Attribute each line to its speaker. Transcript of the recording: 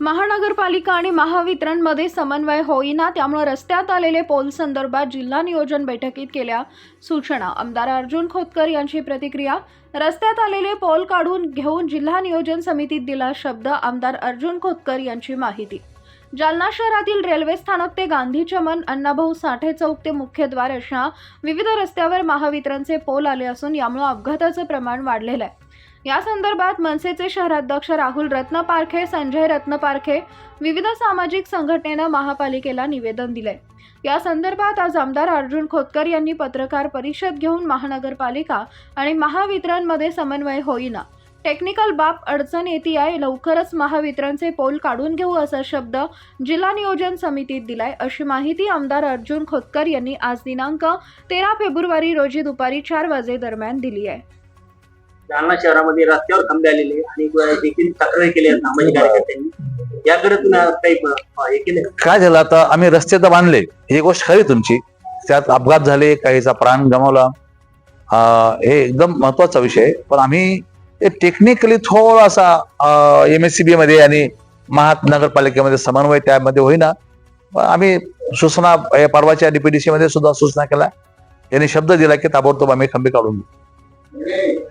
Speaker 1: महानगरपालिका आणि महावितरणमध्ये समन्वय होईना त्यामुळे रस्त्यात आलेले पोल संदर्भात जिल्हा नियोजन बैठकीत केल्या सूचना. आमदार अर्जुन खोतकर यांची प्रतिक्रिया रस्त्यात आलेले पोल काढून घेऊन जिल्हा नियोजन समितीत दिला शब्द आमदार अर्जुन खोतकर यांची माहिती. जालना शहरातील रेल्वे स्थानक ते गांधी चमन अण्णाभाऊ साठे चौक ते मुख्यद्वार अशा विविध रस्त्यावर महावितरणचे पोल आले असून यामुळे अपघाताचं प्रमाण वाढलेलं आहे. या संदर्भात मनसेचे शहराध्यक्ष राहुल रत्नपारखे संजय रत्नपारखे विविध सामाजिक संघटनेनं महापालिकेला निवेदन दिलंय. या संदर्भात आज आमदार अर्जुन खोतकर यांनी पत्रकार परिषद घेऊन महानगरपालिका आणि महावितरणमध्ये समन्वय होईना. टेक्निकल बाब अडचण येते आहे लवकरच महावितरणचे पोल काढून घेऊ असा शब्द जिल्हा नियोजन समितीत दिलाय अशी माहिती आमदार अर्जुन खोतकर यांनी आज दिनांक तेरा फेब्रुवारी रोजी दुपारी चार वाजेदरम्यान दिली आहे.
Speaker 2: जालना शहरामध्ये रस्त्यावर थांबले आलेले आणि देखील तक्रारी केली सामाजिक कार्यकर्त्यांनी. याकडे काही हे केले
Speaker 3: काय झालं आता? आम्ही रस्ते तर बांधले. ही गोष्ट खरी तुमची. त्यात अपघात झाले काहीचा प्राण गमावला. हे एकदम महत्त्वाचा विषय. पण आम्ही टेक्निकली थोडासा एम एस सी बी मध्ये आणि महानगरपालिकेमध्ये समन्वय त्यामध्ये होईना. आम्ही सूचना परवाच्या डीपीडीसी मध्ये सुद्धा सूचना केल्या. यांनी शब्द दिला की ताबडतोब आम्ही खंबे काढून घेऊ.